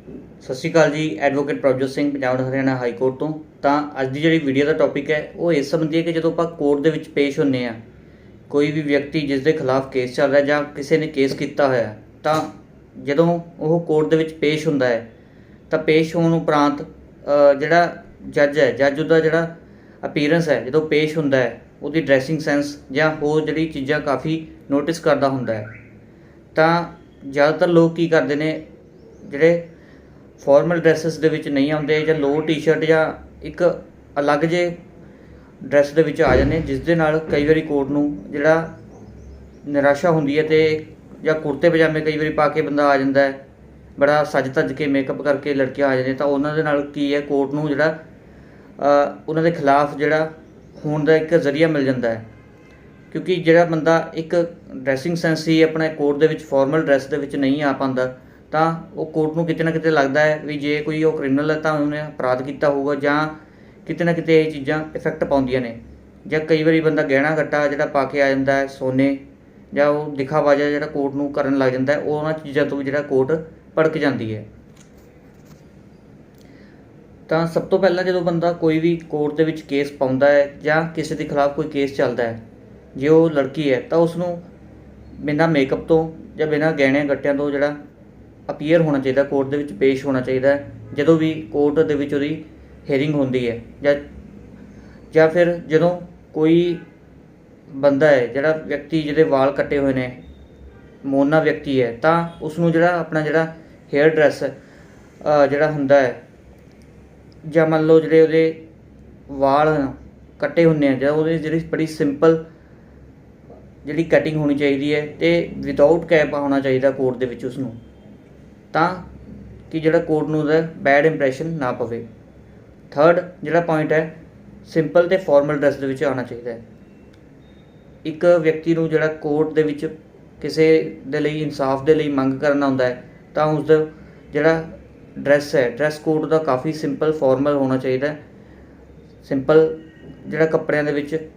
ਸਤਿ ਸ਼੍ਰੀ ਅਕਾਲ ਜੀ advocate Prabhjot Singh, Punjab Haryana high court ਤੋਂ। ਤਾਂ ਅੱਜ ਦੀ ਜਿਹੜੀ ਵੀਡੀਓ ਦਾ ਟੌਪਿਕ ਹੈ, ਉਹ ਇਸ ਸੰਬੰਧੀ ਹੈ ਕਿ ਜਦੋਂ ਆਪਾਂ ਕੋਰਟ ਦੇ ਵਿੱਚ ਪੇਸ਼ ਹੁੰਨੇ ਆ, ਕੋਈ ਵੀ ਵਿਅਕਤੀ ਜਿਸ ਦੇ ਖਿਲਾਫ ਕੇਸ ਚੱਲ ਰਿਹਾ ਜਾਂ ਕਿਸੇ ਨੇ ਕੇਸ ਕੀਤਾ ਹੋਇਆ, ਤਾਂ ਜਦੋਂ ਉਹ ਕੋਰਟ ਦੇ ਵਿੱਚ ਪੇਸ਼ ਹੁੰਦਾ ਹੈ, ਤਾਂ ਪੇਸ਼ ਹੋਣ ਉਪਰੰਤ ਜਿਹੜਾ ਜੱਜ ਹੈ ਜੱਜ ਉਹਦਾ ਜਿਹੜਾ ਅਪੀਅਰੈਂਸ ਹੈ, ਜਦੋਂ ਪੇਸ਼ ਹੁੰਦਾ ਹੈ, ਉਹਦੀ ਡਰੈਸਿੰਗ ਸੈਂਸ ਜਾਂ ਹੋਰ ਜਿਹੜੀ ਚੀਜ਼ਾਂ ਕਾਫੀ ਨੋਟਿਸ ਕਰਦਾ ਹੁੰਦਾ ਹੈ। ਤਾਂ ਜ਼ਿਆਦਾਤਰ ਲੋਕ ਕੀ ਕਰਦੇ ਨੇ, ਜਿਹੜੇ ਫਾਰਮਲ ਡਰੈਸਸ ਦੇ ਵਿੱਚ ਨਹੀਂ ਆਉਂਦੇ ਜਾਂ ਲੋ ਟੀ-ਸ਼ਰਟ ਜਾਂ ਇੱਕ ਅਲੱਗ ਜੇ ਡਰੈਸ ਦੇ ਵਿੱਚ ਆ ਜਾਂਦੇ, ਜਿਸ ਦੇ ਨਾਲ ਕਈ ਵਾਰੀ ਕੋਰਟ ਨੂੰ ਜਿਹੜਾ ਨਿਰਾਸ਼ਾ ਹੁੰਦੀ ਹੈ ਤੇ ਜਾਂ ਕੁੜਤੇ ਪਜਾਮੇ ਕਈ ਵਾਰੀ ਪਾ ਕੇ ਬੰਦਾ ਆ ਜਾਂਦਾ ਹੈ, ਬੜਾ ਸੱਜ ਧੱਜ ਕੇ ਮੇਕਅਪ ਕਰਕੇ ਲੜਕੀਆਂ ਆ ਜਾਂਦੀਆਂ ਤਾਂ ਉਹਨਾਂ ਦੇ ਨਾਲ ਕੀ ਹੈ ਕੋਰਟ ਨੂੰ ਜਿਹੜਾ ਉਹਨਾਂ ਦੇ ਖਿਲਾਫ ਜਿਹੜਾ ਹੋਣ ਦਾ ਇੱਕ ਜ਼ਰੀਆ ਮਿਲ ਜਾਂਦਾ ਹੈ। ਕਿਉਂਕਿ ਜਿਹੜਾ ਬੰਦਾ ਇੱਕ ਡਰੈਸਿੰਗ ਸੈਂਸ ਹੀ ਆਪਣੇ ਕੋਰਟ ਦੇ ਵਿੱਚ ਫਾਰਮਲ ਡਰੈਸ ਦੇ ਵਿੱਚ ਨਹੀਂ ਆ ਪਾਉਂਦਾ ਤਾਂ ਉਹ ਕੋਰਟ ਨੂੰ ਕਿਤੇ ਨਾ ਕਿਤੇ ਲੱਗਦਾ ਹੈ ਵੀ ਜੇ ਕੋਈ ਉਹ ਕ੍ਰਿਮੀਨਲ ਹੈ ਤਾਂ ਉਹਨੇ ਅਪਰਾਧ ਕੀਤਾ ਹੋਊਗਾ ਜਾਂ ਕਿਤੇ ਨਾ ਕਿਤੇ ਇਹ ਚੀਜ਼ਾਂ ਇਫੈਕਟ ਪਾਉਂਦੀਆਂ ਨੇ। ਜਾਂ ਕਈ ਵਾਰੀ ਬੰਦਾ ਗਹਿਣਾ ਗੱਟਾ ਜਿਹੜਾ ਪਾ ਕੇ ਆ ਜਾਂਦਾ ਹੈ, ਸੋਨੇ ਜਾਂ ਉਹ ਦਿਖਾਵਾਜ਼ਾ ਜਿਹੜਾ ਕੋਰਟ ਨੂੰ ਕਰਨ ਲੱਗ ਜਾਂਦਾ ਹੈ ਉਹ ਉਹਨਾਂ ਚੀਜ਼ਾਂ ਤੋਂ ਵੀ ਜਿਹੜਾ ਕੋਰਟ ਭੜਕ ਜਾਂਦੀ ਹੈ। ਤਾਂ ਸਭ ਤੋਂ ਪਹਿਲਾਂ ਜਦੋਂ ਬੰਦਾ ਕੋਈ ਵੀ ਕੋਰਟ ਦੇ ਵਿੱਚ ਕੇਸ ਪਾਉਂਦਾ ਹੈ ਜਾਂ ਕਿਸੇ ਦੇ ਖਿਲਾਫ ਕੋਈ ਕੇਸ ਚੱਲਦਾ ਹੈ, ਜੇ ਉਹ ਲੜਕੀ ਹੈ ਤਾਂ ਉਸ ਨੂੰ ਬਿਨਾਂ ਮੇਕਅਪ ਤੋਂ ਜਾਂ ਬਿਨਾਂ ਗਹਿਣਿਆਂ ਗੱਟਿਆਂ ਤੋਂ ਜਿਹੜਾ ਅਪੀਅਰ ਹੋਣਾ ਚਾਹੀਦਾ ਕੋਰਟ ਦੇ ਵਿੱਚ ਪੇਸ਼ ਹੋਣਾ ਚਾਹੀਦਾ ਜਦੋਂ ਵੀ ਕੋਰਟ ਦੇ ਵਿੱਚ ਉਹਦੀ ਹੇਅਰਿੰਗ ਹੁੰਦੀ ਹੈ ਜਾਂ ਜਾਂ ਫਿਰ ਜਦੋਂ ਕੋਈ ਬੰਦਾ ਹੈ, ਜਿਹੜਾ ਵਿਅਕਤੀ ਜਿਹਦੇ ਵਾਲ ਕੱਟੇ ਹੋਏ ਨੇ, ਮੋਨਾ ਵਿਅਕਤੀ ਹੈ, ਤਾਂ ਉਸ ਨੂੰ ਜਿਹੜਾ ਆਪਣਾ ਜਿਹੜਾ ਹੇਅਰ ਡਰੈਸ ਜਿਹੜਾ ਹੁੰਦਾ ਹੈ, ਜਾਂ ਮੰਨ ਲਓ ਜਿਹੜੇ ਉਹਦੇ ਵਾਲ ਕੱਟੇ ਹੁੰਦੇ ਆ, ਜਾਂ ਉਹਦੇ ਜਿਹੜੀ ਬੜੀ ਸਿੰਪਲ ਜਿਹੜੀ ਕਟਿੰਗ ਹੋਣੀ ਚਾਹੀਦੀ ਹੈ, ਤੇ ਵਿਦਆਊਟ ਕੈਪ ਹੋਣਾ ਚਾਹੀਦਾ ਕੋਰਟ ਦੇ ਵਿੱਚ ਉਸ ਨੂੰ ਤਾਂ ਕਿ ਜਿਹੜਾ ਕੋਰਟ ਨੂੰ ਉਹਦਾ ਬੈਡ ਇੰਪ੍ਰੈਸ਼ਨ ਨਾ ਪਵੇ। ਥਰਡ ਜਿਹੜਾ ਪੁਆਇੰਟ ਹੈ ਸਿੰਪਲ ਤੇ ਫਾਰਮਲ ਡਰੈਸ ਦੇ ਵਿੱਚ ਆਉਣਾ ਚਾਹੀਦਾ ਹੈ। ਇੱਕ ਵਿਅਕਤੀ ਨੂੰ ਜਿਹੜਾ ਕੋਰਟ ਦੇ ਵਿੱਚ ਕਿਸੇ ਦੇ ਲਈ, ਇਨਸਾਫ ਦੇ ਲਈ ਮੰਗ ਕਰਨਾ ਹੁੰਦਾ ਹੈ, ਤਾਂ ਉਸ ਦਾ ਜਿਹੜਾ ਡਰੈਸ ਹੈ ਡਰੈਸ ਕੋਡ ਦਾ ਕਾਫੀ ਸਿੰਪਲ ਫਾਰਮਲ ਹੋਣਾ ਚਾਹੀਦਾ ਹੈ। ਸਿੰਪਲ ਜਿਹੜਾ ਕੱਪੜਿਆਂ ਦੇ ਵਿੱਚ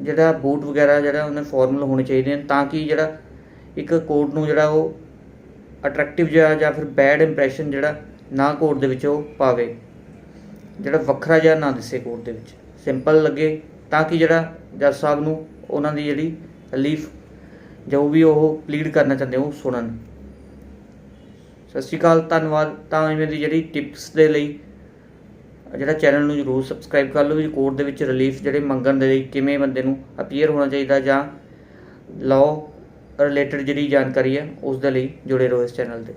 ਜਿਹੜਾ ਬੂਟ ਵਗੈਰਾ ਜਿਹੜਾ ਉਹਨੇ ਫਾਰਮਲ ਹੋਣੇ ਚਾਹੀਦੇ ਨੇ ਤਾਂ ਕਿ ਜਿਹੜਾ ਇੱਕ ਕੋਰਟ ਨੂੰ ਜਿਹੜਾ ਉਹ ਅਟਰੈਕਟਿਵ ਜਿਹਾ ਜਾਂ ਫਿਰ ਬੈਡ ਇੰਪ੍ਰੈਸ਼ਨ ਜਿਹੜਾ ਨਾ ਕੋਰਟ ਦੇ ਵਿੱਚ ਉਹ ਪਾਵੇ। ਜਿਹੜਾ ਵੱਖਰਾ ਜਿਹਾ ਨਾ ਦਿਸੇ ਕੋਰਟ ਦੇ ਵਿੱਚ। ਸਿੰਪਲ ਲੱਗੇ ਤਾਂ ਕਿ ਜਿਹੜਾ ਜੱਜ ਸਾਹਿਬ ਨੂੰ ਉਹਨਾਂ ਦੀ ਜਿਹੜੀ ਰਿਲੀਫ ਜੋ ਵੀ ਉਹ ਪਲੀਡ ਕਰਨਾ ਚਾਹੁੰਦੇ ਉਹ ਸੁਣਨ। ਸਤਿ ਸ਼੍ਰੀ ਅਕਾਲ, ਧੰਨਵਾਦ। ਤਾਂ ਇਵੇਂ ਦੀ ਜਿਹੜੀ ਟਿਪਸ ਦੇ ਲਈ ਜਿਹੜਾ ਚੈਨਲ ਨੂੰ ਜਰੂਰ ਸਬਸਕ੍ਰਾਈਬ ਕਰ ਲਓ ਵੀ ਕੋਰਟ ਦੇ ਵਿੱਚ ਰਿਲੀਫ ਜਿਹੜੇ ਮੰਗਣ ਦੇ ਲਈ ਕਿਵੇਂ ਬੰਦੇ ਨੂੰ ਅਪੀਅਰ ਹੋਣਾ ਚਾਹੀਦਾ ਜਾਂ ਲਾਅ ਰਿਲੇਟਡ ਜਿਹੜੀ ਜਾਣਕਾਰੀ ਹੈ ਉਸ ਦੇ ਲਈ ਜੁੜੇ ਰਹੋ ਇਸ ਚੈਨਲ ਤੇ।